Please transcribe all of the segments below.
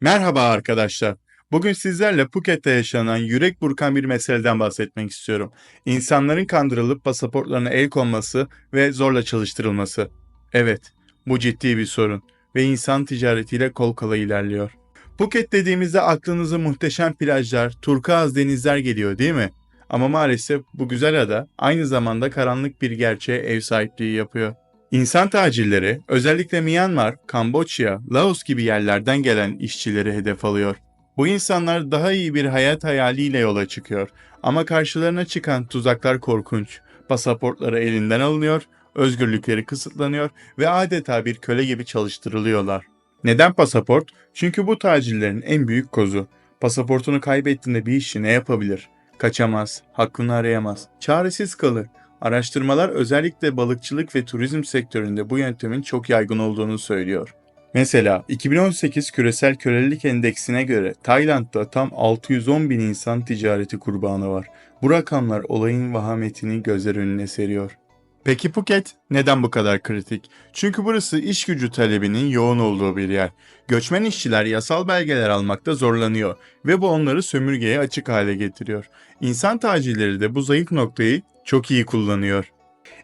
Merhaba arkadaşlar. Bugün sizlerle Phuket'te yaşanan yürek burkan bir meseleden bahsetmek istiyorum. İnsanların kandırılıp pasaportlarına el konması ve zorla çalıştırılması. Evet, bu ciddi bir sorun ve insan ticaretiyle kol kola ilerliyor. Phuket dediğimizde aklınıza muhteşem plajlar, turkuaz denizler geliyor değil mi? Ama maalesef bu güzel ada aynı zamanda karanlık bir gerçeğe ev sahipliği yapıyor. İnsan tacirleri özellikle Myanmar, Kamboçya, Laos gibi yerlerden gelen işçileri hedef alıyor. Bu insanlar daha iyi bir hayat hayaliyle yola çıkıyor ama karşılarına çıkan tuzaklar korkunç. Pasaportları elinden alınıyor, özgürlükleri kısıtlanıyor ve adeta bir köle gibi çalıştırılıyorlar. Neden pasaport? Çünkü bu tacirlerin en büyük kozu. Pasaportunu kaybettiğinde bir işi ne yapabilir? Kaçamaz, hakkını arayamaz, çaresiz kalır. Araştırmalar özellikle balıkçılık ve turizm sektöründe bu yöntemin çok yaygın olduğunu söylüyor. Mesela 2018 Küresel Kölelik Endeksine göre Tayland'da tam 610 bin insan ticareti kurbanı var. Bu rakamlar olayın vahametini gözler önüne seriyor. Peki Phuket neden bu kadar kritik? Çünkü burası iş gücü talebinin yoğun olduğu bir yer. Göçmen işçiler yasal belgeler almakta zorlanıyor ve bu onları sömürgeye açık hale getiriyor. İnsan tacirleri de bu zayıf noktayı çok iyi kullanıyor.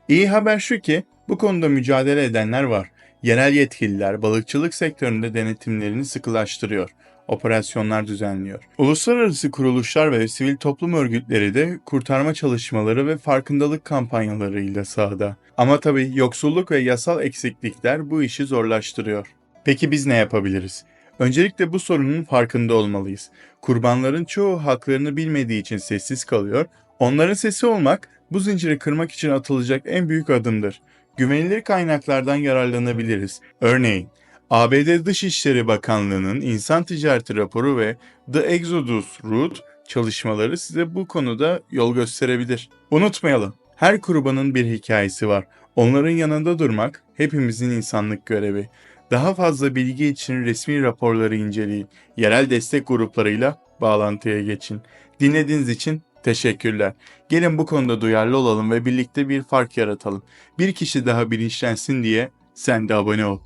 İyi haber şu ki bu konuda mücadele edenler var. Yerel yetkililer balıkçılık sektöründe denetimlerini sıkılaştırıyor. Operasyonlar düzenliyor. Uluslararası kuruluşlar ve sivil toplum örgütleri de kurtarma çalışmaları ve farkındalık kampanyalarıyla sahada. Ama tabii yoksulluk ve yasal eksiklikler bu işi zorlaştırıyor. Peki biz ne yapabiliriz? Öncelikle bu sorunun farkında olmalıyız. Kurbanların çoğu haklarını bilmediği için sessiz kalıyor. Onların sesi olmak bu zinciri kırmak için atılacak en büyük adımdır. Güvenilir kaynaklardan yararlanabiliriz. Örneğin ABD Dışişleri Bakanlığı'nın insan ticareti raporu ve The Exodus Route çalışmaları size bu konuda yol gösterebilir. Unutmayalım, her kurbanın bir hikayesi var. Onların yanında durmak hepimizin insanlık görevi. Daha fazla bilgi için resmi raporları inceleyin. Yerel destek gruplarıyla bağlantıya geçin. Dinlediğiniz için teşekkürler. Gelin bu konuda duyarlı olalım ve birlikte bir fark yaratalım. Bir kişi daha bilinçlensin diye sen de abone ol.